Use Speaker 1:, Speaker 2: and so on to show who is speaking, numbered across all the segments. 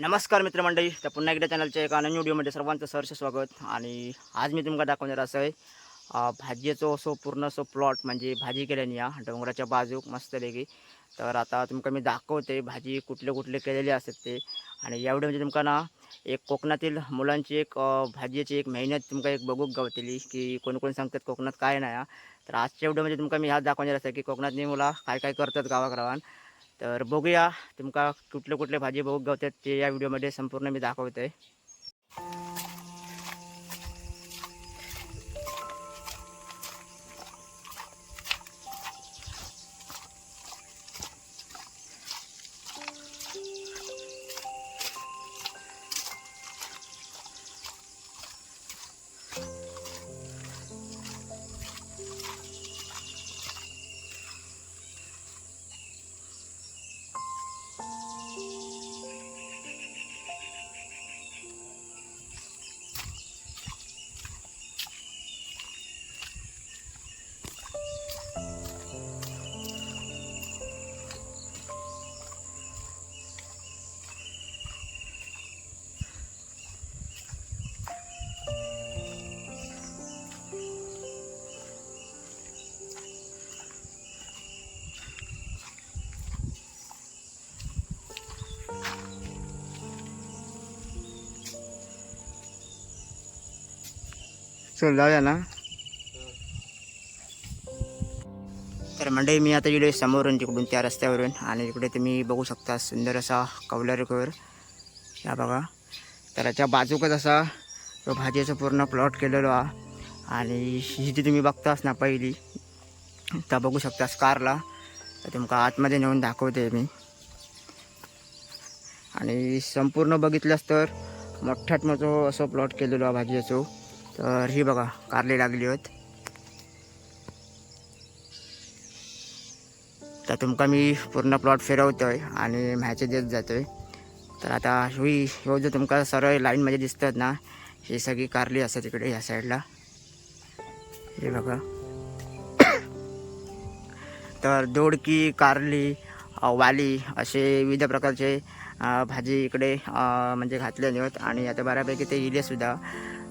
Speaker 1: नमस्कार मित्रमंडळी तर पुन्हा एकदा चॅनलच्या एका नवीन व्हिडिओमध्ये सर्वांचं सहर्ष स्वागत. आणि आज मी तुमका दाखवणार असं आहे भाजीचं असो पूर्ण असो प्लॉट म्हणजे भाजी केल्याने या डोंगराच्या बाजूक मस्तपैकी तर आता तुमका मी दाखवते भाजी कुठले कुठले केलेले असतात ते. आणि या म्हणजे तुमका ना एक कोकणातील मुलांची एक भाजीची एक मेहनत तुमका एक बघूक गावतली की कोण कोण सांगतात कोकणात काय नाही हा. तर आजच्या एवढं म्हणजे तुमका मी ह्याच दाखवणार असं की कोकणातली मुला काय काय करतात गावाग्रावान तर बघूया तुमका कुठले कुठले भाजी बघू गावतात ते या व्हिडिओमध्ये संपूर्ण मी दाखवतोय. चल जाऊया ना. तर मंडळी मी आता इकडे समोरून तिकडून त्या रस्त्यावरून. आणि इकडे तुम्ही बघू शकता सुंदर असा कौलारीकर या बघा. तर याच्या बाजूकच असा तो भाजीचा पूर्ण प्लॉट केलेलो हा. आणि ही जी तुम्ही बघतास ना पहिली. तर बघू शकता कारला. तर तुमका आतमध्ये नेऊन दाखवते मी. आणि संपूर्ण बघितलंस तर मोठ्यात मोठं असं प्लॉट केलेलो हा भाजीचं. तर ही बघा कारली लागली होत. तर तुमका मी पूर्ण प्लॉट फिरवतोय आणि मॅचे देत जातोय तर आता ही ह्यो जो तुमका सरळ लाईनमध्ये दिसतात ना ही सगळी कारली असतात तिकडे ह्या साईडला हे बघा. तर दोडकी कारली वाली असे विविध प्रकारचे भाजी इकडे म्हणजे घातलेले आहेत आणि आता बऱ्यापैकी ते इले सुद्धा.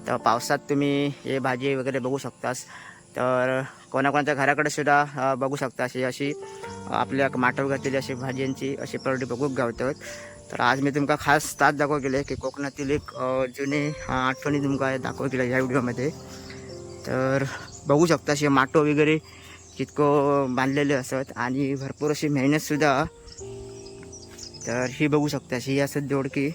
Speaker 1: तर पावसात तुम्ही हे भाजी वगैरे बघू शकतास. तर कोणाकोणाच्या घराकडे सुद्धा बघू शकता अशी अशी आपल्या माटव घातलेली अशी भाज्यांची अशी परडी बघूक गावतात तर आज मी तुमका खास तास दाखव केले की कोकणातील एक जुने आठवणी तुमका दाखव केल्या ह्या व्हिडिओमध्ये. तर बघू शकता असे माटो वगैरे तितकं बांधलेले असत. आणि भरपूर अशी मेहनतसुद्धा तर ही बघू शकता ही असत दोडकी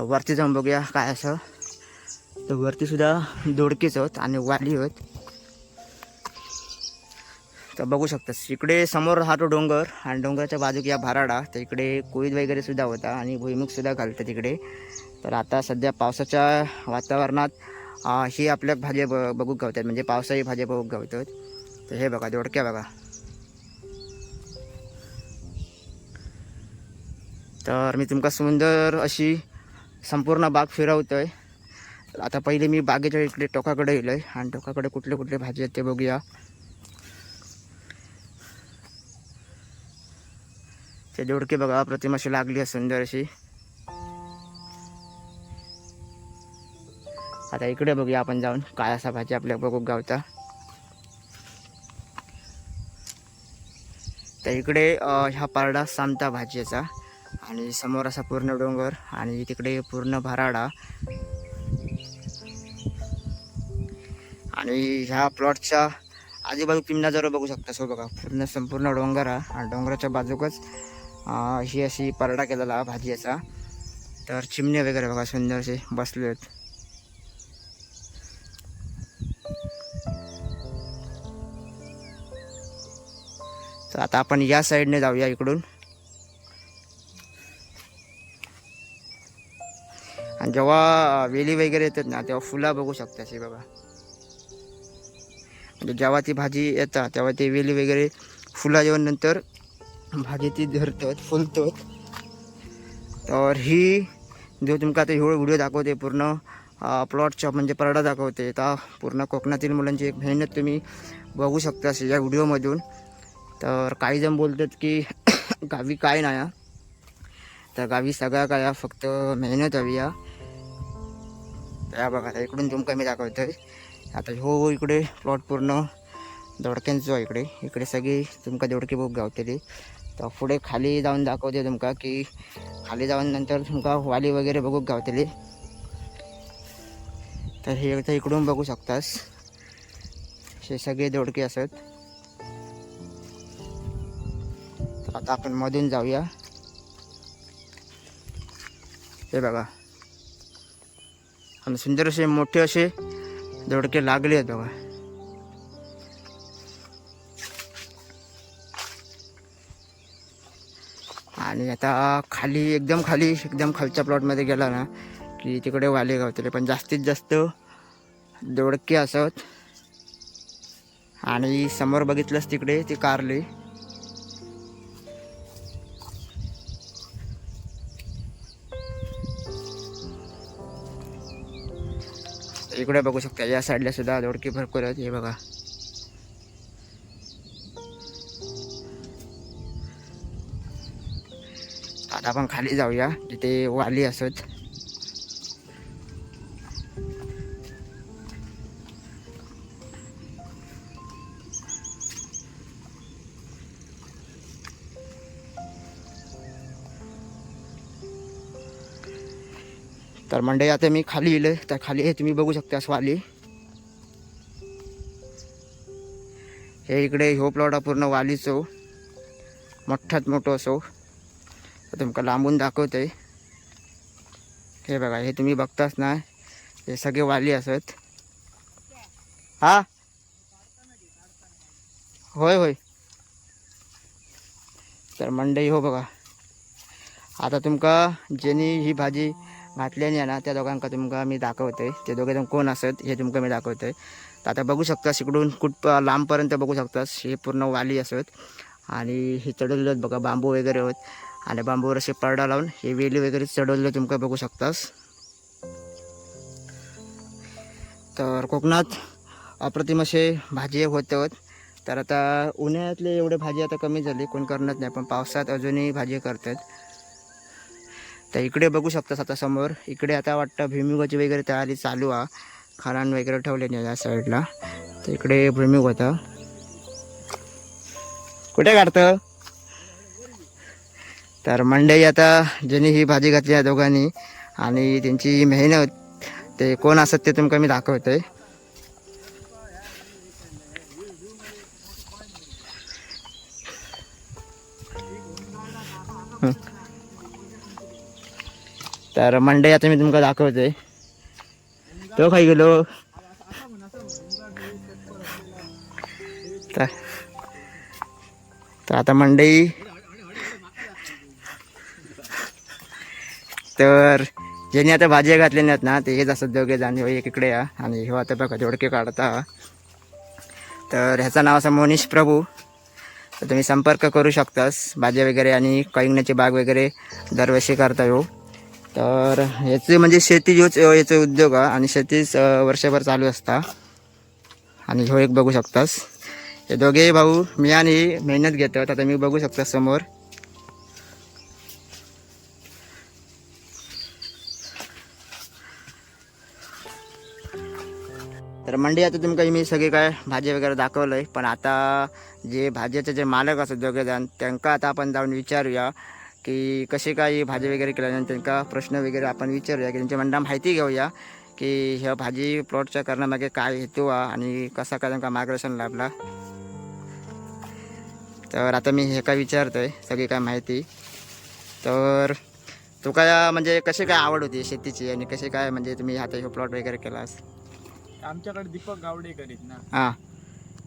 Speaker 1: तर वरती जाऊन बघूया काय असं. तर वरतीसुद्धा दोडकेच होत आणि वाली होत तर बघू शकतास इकडे समोर हा तो डोंगर आणि डोंगराच्या बाजूक या भाराडा. तर इकडे कोईद वगैरेसुद्धा होता आणि भुईमुखसुद्धा घालतं तिकडे तर आता सध्या पावसाच्या वातावरणात ही आपल्या भाज्या ब बघूक गावतात म्हणजे पावसाळी भाज्या बघू गावतात तर हे बघा दोडक्या बघा. तर मी तुमका सुंदर अशी संपूर्ण बाग फिरवतो आहे आता पहिले मी बागेच्या इकडे टोकाकडे येलोय आणि टोकाकडे कुठले कुठले भाजी आहेत ते बघूया. ते जोडकी बघा प्रतिमा अशी लागली आहे सुंदर अशी. आता इकडे बघूया आपण जाऊन. काय असा भाजी आपल्या बघू गावता. तर इकडे ह्या पारडा सामता भाजीचा. आणि समोर असा पूर्ण डोंगर आणि तिकडे पूर्ण भराडा. आणि ह्या प्लॉटच्या आजूबाजू तुम्ही बघू शकता. सो बघा पूर्ण संपूर्ण डोंगर हा. आणि डोंगराच्या बाजूकच ही अशी परडा केलेला हा भाजीचा तर चिमणे वगैरे बघा सुंदरसे बसले आहेत. तर आता आपण या साईडने जाऊया इकडून. जेव्हा वेली वगैरे येतात ना तेव्हा फुलं बघू शकता अशी बघा म्हणजे जेव्हा ती भाजी येतात तेव्हा ते वेली वगैरे फुलं जेवण नंतर भाजी ती धरतात फुलतात. तर ही जो तुमका आता हिवळ व्हिडिओ दाखवते पूर्ण प्लॉटच्या म्हणजे परडा दाखवते तर पूर्ण कोकणातील मुलांची एक मेहनत तुम्ही बघू शकता असे या व्हिडिओमधून. तर काही जण बोलतात की गावी काय नाही हा. तर गावी सगळ्या काय फक्त मेहनत हवी या. या बघा आता इकडून तुमका मी दाखवतोय. आता हो, हो इकडे प्लॉट पूर्ण दोडक्यांचो आहे इकडे. इकडे सगळी तुमका दोडकी बुक गावतली. तर पुढे खाली जाऊन दाखवते तुमका की खाली जाऊन नंतर तुमका वाली वगैरे बघूक गावतली. तर हे तर इकडून बघू शकतास. हे सगळे दोडके असत. तर आता आपण मधून जाऊया. हे बघा. आणि सुंदर असे मोठे असे दोडके लागले आहेत बघा. आणि आता खाली एकदम खाली एकदम खालच्या प्लॉटमध्ये गेला ना की तिकडे वाले गावतले पण जास्तीत जास्त दोडके असत. आणि समोर बघितलंच तिकडे ती कारली. इकडे बघू शकता. या साईडला सुद्धा दोडकी भरपूर आहेत. हे बघा. आता आपण खाली जाऊया. जिथे वाली असत. तर मंडई आता मी खाली येईल तर खाली हे तुम्ही बघू शकता वाली हे इकडे ह्यो प्लॉट पूर्ण पूर्ण वालीचो. मोठ्यात मोठो असो. तुमका लांबून दाखवते हे बघा हे तुम्ही बघताच ना हे सगळे वाली असत. हा? होय होय. तर मंडई हो बघा. आता तुमका ज्यांनी ही भाजी घातलेली आहे ना त्या दोघांका तुमका मी दाखवतोय ते दोघे जण कोण असत हे तुमका मी दाखवतोय तर आता बघू शकता इकडून कुठ लांबपर्यंत बघू शकतास हे पूर्ण वाली असत. आणि हे चढवलेले आहेत बघा बांबू वगैरे होत. आणि बांबूवर असे परडा लावून हे वेली वगैरे चढवलेलं तुमका बघू शकतास. तर कोकणात अप्रतिम असे भाजी होत. तर आता उन्हाळ्यातले एवढे भाजी आता कमी झाली कोण करणार नाही. पण पावसात अजूनही भाजी करतात. तर इकडे बघू शकतास आता समोर. इकडे आता वाटतं भुईमुगाची वगैरे तयारी चालू आहे खारान वगैरे ठेवले या साईडला तर इकडे भुईमुग होता. कुठे काढतं? तर मंडई आता ज्यांनी ही भाजी घातली आहे दोघांनी आणि त्यांची मेहनत ते कोण असत ते तुमका मी दाखवतोय. तर मंडई आता मी तुमका दाखवतोय तो खाई गेलो. तर तर आता मंडई. तर ज्यांनी आता भाज्या घातल्या नाहीत ना ते हेच असत दोघे जण. एक इकडे या आणि हे आता बघा जोडके काढता. तर ह्याचं नाव असं मोनिश प्रभू. तर तुम्ही संपर्क करू शकतास भाज्या वगैरे आणि कैंगण्याची बाग वगैरे दरवर्षी करता येऊ. तर ह्याचे म्हणजे शेती ह्योच याचे उद्योग आहे आणि शेतीच वर्षभर चालू असता. आणि ह्यो एक बघू शकतास. हे दोघे भाऊ मी आणि मेहनत घेतो. आता मी बघू शकता समोर. तर मंडी आता तुमका मी सगळी काय भाजी वगैरे दाखवलंय. पण आता जे भाज्याचे जे मालक असतात दोघे जण त्यांना आता आपण जाऊन विचारूया. की कशी काय भाजी वगैरे केल्यानंतर त्यांना प्रश्न वगैरे आपण विचारूया. की त्यांच्या मंडा माहिती घेऊया की ह्या भाजी प्लॉटच्या करण्यामागे काय हेतू आणि कसा काय त्यांना मार्गदर्शन लाभला. तर आता मी हे काय विचारतोय सगळी काय माहिती. तर तू काय म्हणजे कशी काय आवड होती शेतीची आणि कशी काय म्हणजे तुम्ही आता हे प्लॉट वगैरे केलास?
Speaker 2: आमच्याकडे दीपक गावडे करीत ना.
Speaker 1: हां.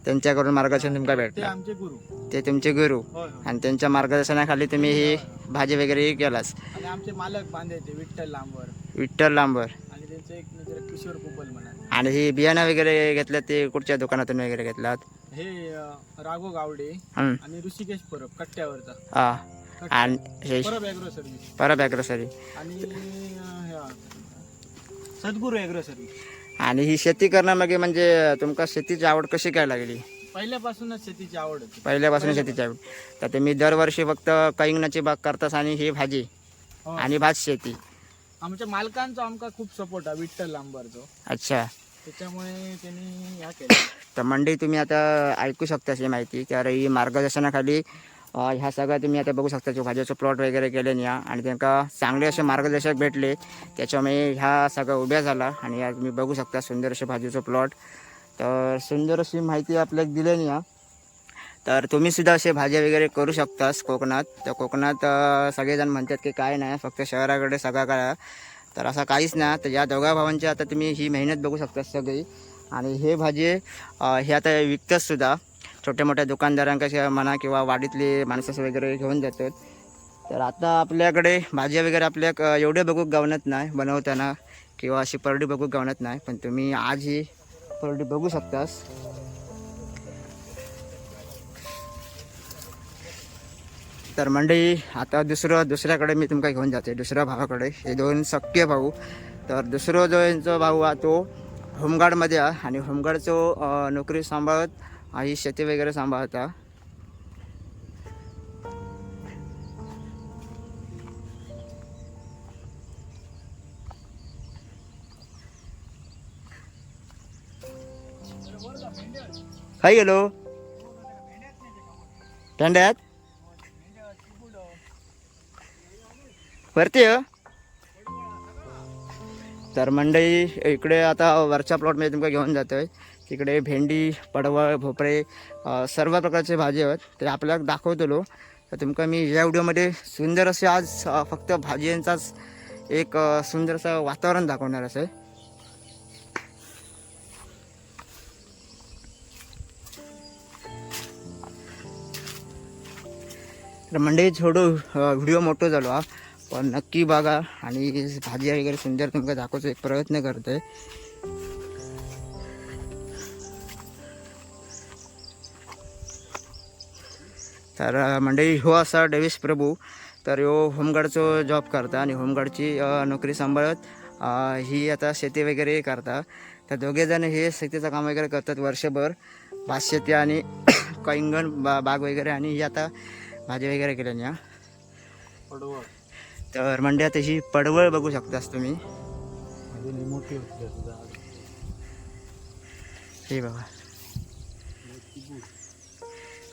Speaker 1: त्यांच्याकडून मार्गदर्शन तुमका
Speaker 2: ते
Speaker 1: भेटलं
Speaker 2: आमचे गुरु.
Speaker 1: ते तुमचे गुरु.
Speaker 2: होय होय.
Speaker 1: आणि त्यांच्या मार्गदर्शनाखाली तुम्ही ही भाजी वगैरे केलास.
Speaker 2: आणि आमचे मालक बांधायचे विठ्ठल लांबर.
Speaker 1: विठ्ठल लांबर.
Speaker 2: आणि त्यांचे एक मित्र किशोर कुबल म्हणा
Speaker 1: आणि ही बियाणं वगैरे घेतलं ते कुठच्या दुकानातून वगैरे घेतलात?
Speaker 2: हे अं, राघव गावडे
Speaker 1: हं,
Speaker 2: आणि ऋषिकेश परब कट्ट्यावरचा.
Speaker 1: हां. आणि हे
Speaker 2: परब ॲग्रो सर्व्हिस
Speaker 1: परत ॲग्रो सरी
Speaker 2: आणि अं, ह्या, सद्गुरू ॲग्रो सर्व्हिस
Speaker 1: आणि ही शेती करण्यामागे म्हणजे तुमका शेतीची आवड कशी काय लागली?
Speaker 2: पहिल्यापासूनच शेतीची आवड होती.
Speaker 1: पहिल्यापासून शेतीची आवड. तर तुम्ही दरवर्षी फक्त कैंगणाची बाग करतास आणि ही भाजी
Speaker 2: हो.
Speaker 1: आणि भात शेती.
Speaker 2: आमच्या मालकांचो आमका खूप सपोर्ट आहे विठ्ठल लांबरचो.
Speaker 1: अच्छा.
Speaker 2: त्याच्यामुळे त्यांनी ह्या केलं
Speaker 1: तर मंडळी तुम्ही आता ऐकू शकता ही माहिती तर ही मार्गदर्शनाखाली ह्या सगळ्या तुम्ही आता बघू शकता जो भाज्याचं प्लॉट वगैरे केले या. आणि त्यांना चांगले असे मार्गदर्शक भेटले. त्याच्यामुळे ह्या सगळ्या उभ्या झाला आणि या तुम्ही बघू शकता सुंदर असे भाजीचं प्लॉट तर सुंदर अशी माहिती आपल्याला दिली या. तर तुम्ही सुद्धा असे भाज्या वगैरे करू शकतास कोकणात. तर कोकणात सगळेजण म्हणतात की काय नाही फक्त शहराकडे सगळा करा. तर असं काहीच नाही. तर या दोघा भावांची आता तुम्ही ही मेहनत बघू शकता सगळी. आणि हे भाजी हे आता विकतातसुद्धा छोट्या मोठ्या दुकानदारांकशा म्हणा किंवा वाडीतले माणसं वगैरे घेऊन जातात. तर आता आपल्याकडे भाज्या वगैरे आपल्या एवढे बघू गावणत नाही बनवताना किंवा अशी परडी बघू गावणत नाही पण तुम्ही आज ही परडी बघू शकतास. तर मंडळी आता दुसरं दुसऱ्याकडे मी तुमका घेऊन जाते दुसऱ्या भावाकडे. हे दोन सक्य भाऊ. तर दुसरं जो यांचा भाऊ हा तो होमगार्डमध्ये आणि होमगार्डचो नोकरी सांभाळत आई शेती वगैरे सांभाळता. काय गेलो. थंड्यात? वरती हो तर मंडई इकडे आता वरच्या प्लॉटमध्ये तुमका घेऊन जातोय. तिकडे भेंडी पडवळ भोपळे सर्व प्रकारचे भाजी आहेत. ते आपल्याला दाखवतलो. तर तुमका मी या व्हिडिओमध्ये सुंदर असे आज फक्त भाज्यांचाच एक सुंदर असं वातावरण दाखवणार असे. तर म्हणजे थोडं व्हिडिओ मोठो झालो हा. पण नक्की बघा आणि भाजी वगैरे सुंदर तुमका दाखवतो एक प्रयत्न करतोय. तर अ, मंडळी ह्यो असा डेविस प्रभू. तर ह्यो होमगार्डचो जॉब करता आणि होमगार्डची नोकरी सांभाळत ही आता शेती वगैरे करता. तर दोघेजण हे शेतीचं काम वगैरे करतात वर्षभर. भात शेती आणि कैंगण बा बाग वगैरे आणि ही आता भाजी वगैरे केल्या
Speaker 2: पडवळ
Speaker 1: तर म्हणजे आता ही पडवळ बघू शकतास तुम्ही.
Speaker 2: हे
Speaker 1: बाबा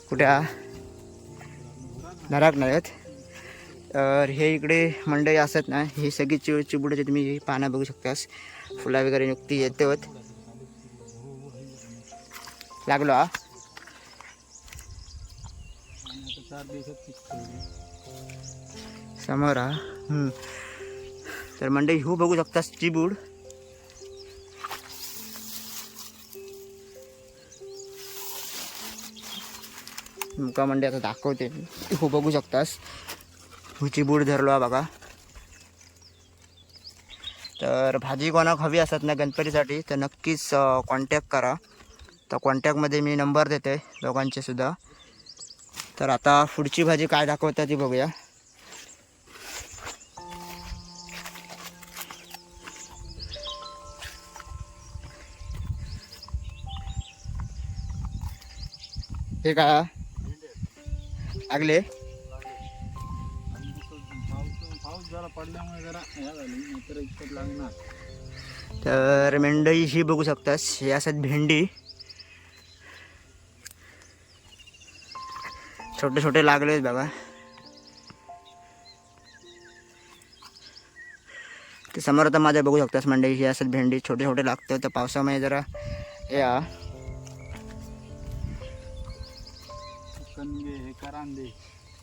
Speaker 1: कुठे नराक नाहीत तर हे इकडे मंडई असत ना हे सगळी चिव चिबुडाची तुम्ही पानं बघू शकतास. फुला वगैरे नुकती येते होत लागलो हा. समोर हा. तर मंडई हो बघू शकतास चिबूड. तुमका मंडई आता दाखवते. हो बघू शकतास. हो चिबूड धरलो हा बघा. तर भाजी कोणाक हवी असत ना गणपतीसाठी तर नक्कीच कॉन्टॅक्ट करा. तर कॉन्टॅक्टमध्ये मी नंबर देते दोघांचे सुद्धा. तर आता पुढची भाजी काय दाखवतात ती बघूया. हे काय? लागले.
Speaker 2: पाऊस जरा पडल्यामुळे जरा नाहीतर इतकं लागणार
Speaker 1: तर मेंढई ही बघू शकतास हे असतात भेंडी. छोटे छोटे लागले बघा ते समोर आता माझ्या बघू शकतास मंडई ही असतात भेंडी छोटे छोटे लागतं तर पावसामुळे जरा या. हा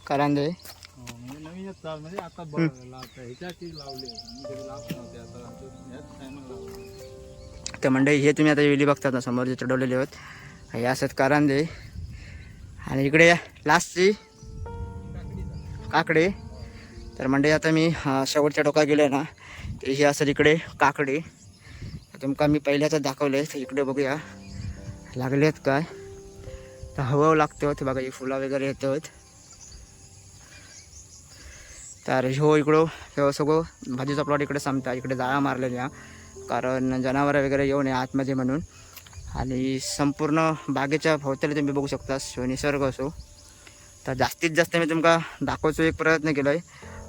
Speaker 2: कणगे हे म्हणजे नवीनच म्हणजे आता बघ लावता ह्याच्याची लावले. मी कधी लावत नव्हते आता. आमच्या ह्याच टायमाला लावले
Speaker 1: तर मंडई हे तुम्ही आता वेली बघतात ना समोर जे चढवलेले आहेत. हे असतात कारांदे. आणि इकडे लास्टची काकडे. तर मंडई आता मी शेवटच्या टोका गेले ना तर हे असतात इकडे काकडे. तुमका मी पहिल्याच दाखवले तर इकडे बघूया. लागलेत काय? तर हवं लागतं ते बघा ही फुलं वगैरे येतात तर हो इकडं हो, सगळं भाजीचा प्लॉट इकडे संपता इकडे जाळा मारलेल्या. कारण जनावरं वगैरे येऊ नये आतमध्ये म्हणून. आणि संपूर्ण बागेच्या भोवताली तुम्ही बघू शकता शो निसर्ग असो. तर जास्तीत जास्त मी तुमका दाखवायचो एक प्रयत्न केलो आहे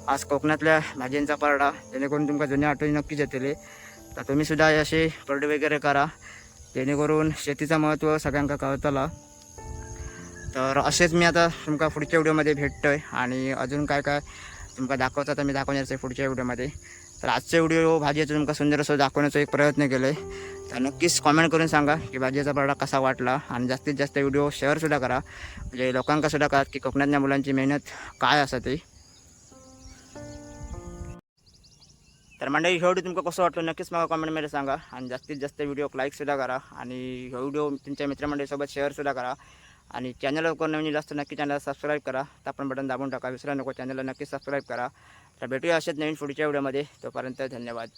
Speaker 1: आज कोकणातल्या भाजींचा पारडा जेणेकरून तुमका जुन्या आठवणी नक्कीच येतले. तर तुम्ही सुद्धा असे परडे वगैरे करा. जेणेकरून शेतीचं महत्त्व सगळ्यांका कळतला. तर असेच मी आता तुमका पुढच्या व्हिडिओमध्ये भेटतोय. आणि अजून काय काय तुमका दाखवता तर मी दाखवणार आहे पुढच्या व्हिडिओमध्ये. तर आजचा व्हिडिओ भाजीचा तुमका सुंदर असं दाखवण्याचा एक प्रयत्न केला आहे तर नक्कीच कॉमेंट करून सांगा की भाजीचा पारडा कसा वाटला. आणि जास्तीत जास्त व्हिडिओ शेअरसुद्धा करा. म्हणजे लोकांका सुद्धा कळत की कोकणातल्या मुलांची मेहनत काय असं ती. तर मंडळी हे व्हिडिओ तुमका कसं वाटलं नक्कीच मला कॉमेंटमध्ये सांगा. आणि जास्तीत जास्त व्हिडिओ लाईकसुद्धा करा. आणि हे व्हिडिओ तुमच्या मित्रमंडळीसोबत शेअरसुद्धा करा. आणि चॅनल कोण नवीन जास्त नक्की चॅनलला सबस्क्राईब करा. आपण बटन दाबून टाका. विसरा नको चॅनलला नक्की सबस्क्राईब करा. तर भेटूया असेच नवीन पुढच्या व्हिडिओमध्ये तोपर्यंत धन्यवाद.